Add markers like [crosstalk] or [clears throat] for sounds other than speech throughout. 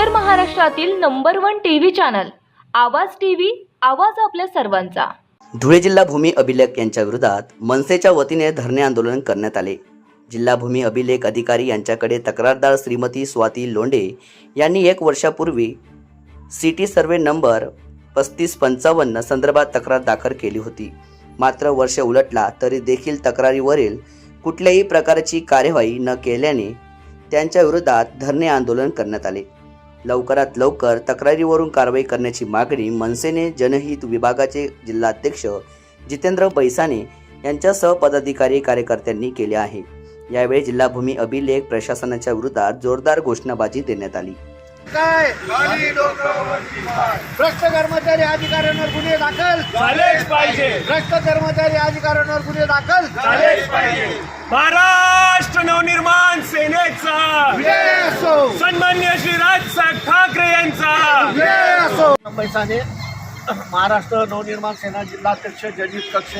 उत्तर महाराष्ट्रातील number one T V channel Awaaz T V Awaaz आपल्या सर्वांचा. धुळे जिल्हा भूमी अभिलेख यांच्या विरोधात मनसेच्या वतीने धरणे आंदोलन करण्यात आले. जिल्हा भूमी अभिलेख अधिकारी यांच्याकडे तक्रारदार श्रीमती स्वाती लोंढे यांनी एक वर्षापूर्वी सिटी सर्वे नंबर पस्तीस पंचावन्न संदर्भात तक्रार दाखल केली होती. मात्र वर्ष उलटला तरी देखील तक्रारीवरील कुठल्याही प्रकारची कार्यवाही न केल्याने त्यांच्या विरोधात धरणे आंदोलन करण्यात आले. लवकरात लवकर तक्रारीवरून कारवाई करण्याची मागणी मनसेने जनहित विभागाचे जिल्हाध्यक्ष जितेंद्र बैसाने यांच्यासह पदाधिकारी कार्यकर्त्यांनी केले आहे. यावेळी जिल्हा भूमी अभिलेख प्रशासनाच्या विरोधात जोरदार घोषणाबाजी देण्यात आली. काय? भ्रष्ट कर्मचारी अधिकाऱ्यांवर गुन्हे दाखल. झालेच पाहिजे. भ्रष्ट कर्मचारी अधिकाऱ्यांवर गुन्हे दाखल. झालेच पाहिजे महाराष्ट्र नवनिर्माण सेनेचा विजय असो सन्मान्य श्री राजसाहेब ठाकरे यांचा! पैसाने महाराष्ट्र नवनिर्माण सेना जिल्हाध्यक्ष जजित कक्ष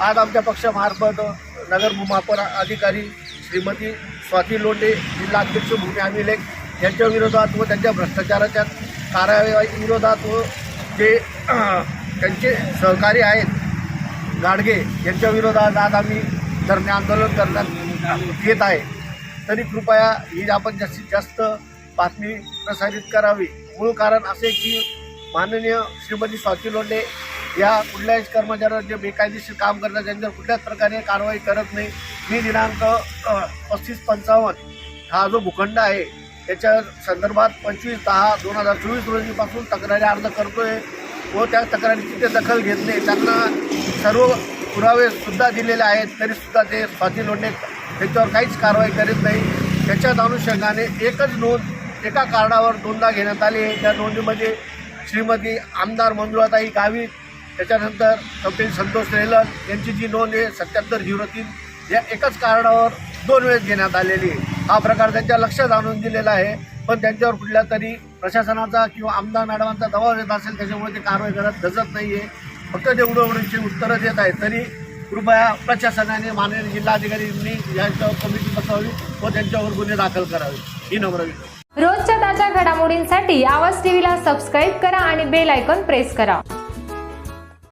आज आमच्या पक्षामार्फत नगर महापौर अधिकारी श्रीमती स्वाती लोटे जिल्हाध्यक्ष भूमी अभिलेख यांच्या विरोधात व त्यांच्या भ्रष्टाचाराच्या कारवाई विरोधात व जे [clears throat] त्यांचे सहकारी आहेत गाडगे यांच्या विरोधात आज आम्ही धरणे आंदोलन करण्यात येत आहे. तरी कृपया ही आपण जास्तीत जास्त बातमी प्रसारित करावी. मूळ कारण असे की माननीय श्रीमती स्वाती लोंढे या कुठल्याही कर्मचाऱ्यावर जे बेकायदेशीर काम करतात त्यांच्यावर कुठल्याच प्रकारे कारवाई करत नाही. मी दिनांक पस्तीस पंचावन्न हा जो भूखंड आहे त्याच्या संदर्भात पंचवीस दहा दोन हजार चोवीस रोजीपासून तक्रारी अर्ज करतोय व त्या तक्रारीची ते दखल घेत नाही. त्यांना सर्व पुरावेसुद्धा दिलेले आहेत तरीसुद्धा ते स्वाती लोंढे त्याच्यावर काहीच कारवाई करीत नाही. त्याच्याच अनुषंगाने एकच नोंद एका कार्डावर दोनदा घेण्यात आली आहे. त्या नोंदीमध्ये श्रीमती आमदार मंजुळाताई गावित त्याच्यानंतर कपिल संतोष रेलन यांची जी नोंद आहे सत्याहत्तर झिरो तीन या एकाच कार्डावर दोन वेळेस घेण्यात आलेली आहे. हा प्रकार त्यांच्या लक्षात आणून दिलेला आहे. पण त्यांच्यावर कुठल्या तरी प्रशासनाचा किंवा आमदार मॅडमांचा दबाव येत असेल त्याच्यामुळे ते कारवाई करत धजत नाही आहे फक्त तेवढं एवढीची उत्तरं देत आहेत. तरी कृपया प्रशासनाने माननीय जिल्हाधिकाऱ्यांनी यांच्यावर कमिटी बसावी व त्यांच्यावर गुन्हे दाखल करावे. ही नम्र रोजच्या ताज्या घडामोडींसाठी आवाज टीव्हीला सबस्क्राईब करा आणि बेल आयकॉन प्रेस करा.